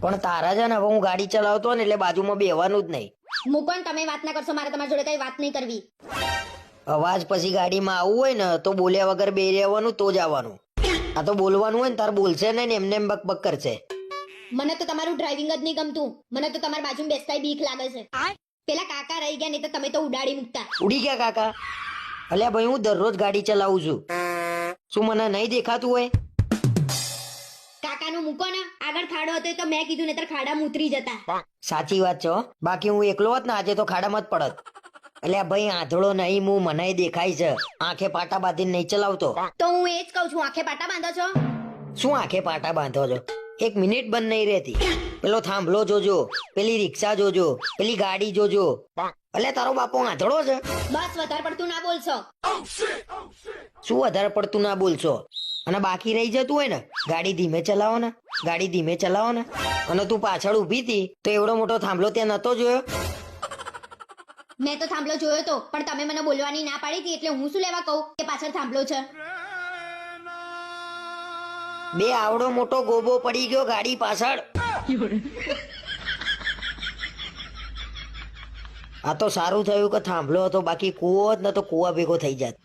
પણ તારા છે ને હવે હું ગાડી ચલાવતો ને એટલે બાજુમાં બેવાનું જ નહીં. મૂકો ને તમે વાત ના કરશો મારે તમારી જોડે કઈ વાત નહીં કરવી. અવાજ પછી ગાડીમાં આવવું હોય ને તો બોલ્યા વગર બે રહેવાનું તો જ આવવાનું. આ તો બોલવાનું હોય ને તાર બોલશે નહીં ને એમને એમ બક બક કરશે. મને તો તમારું ડ્રાઇવિંગ જ નહીં ગમતું. મને તો તમારી બાજુમાં બેસતા બીક લાગે છે. પેલા કાકા રહી ગયા નહીં તો તમે તો ઉડાડી મૂકતા. ઉડી ગયા કાકા? અલ્યા ભાઈ હું દરરોજ ગાડી ચલાવું છું. શું મને નહીં દેખાતું હોય? મૂકો ને. આગળ ખાડો હતો એ તો મેં કીધું નહીતર ખાડામાં ઉતરી જતા. સાચી વાત છો બાકી હું એકલો હોત ને આજે તો ખાડામાં જ પડત. એટલે ભાઈ આંધળો નહીં હું મને દેખાય છે. આંખે પાટા બાંધીને નહીં ચલાવતો. તો હું એ જ કહું છું આંખે પાટા બાંધો છો? શું આંખે પાટા બાંધો છો? એક મિનિટ બંધ નહીં રહેતી. પેલો થાંભલો જોજો પેલી રિક્ષા જોજો પેલી ગાડી જોજો. એટલે તારો બાપો આંધળો છે? બસ વધારે પડતું ના બોલશો. શું વધારે પડતું ના બોલશો? અને બાકી રહી જતું હોય ને ગાડી ધીમે ચલાવો ને ગાડી ધીમે ચલાવો ને અને તું પાછળ ઊભી હતી તો એવડો મોટો થાંભલો ત્યાં નતો જોયો. મેં તો થાંભલો જોયો તો પણ તમે મને બોલવાની ના પાડી હતી એટલે હું શું લેવા કહું કે પાછળ થાંભલો છે? બે આવડો મોટો ગોબો પડી ગયો ગાડી પાછળ. આ તો સારું થયું કે થાંભલો હતો બાકી કૂવો જ ન તો કૂવા ભેગો થઈ જાત.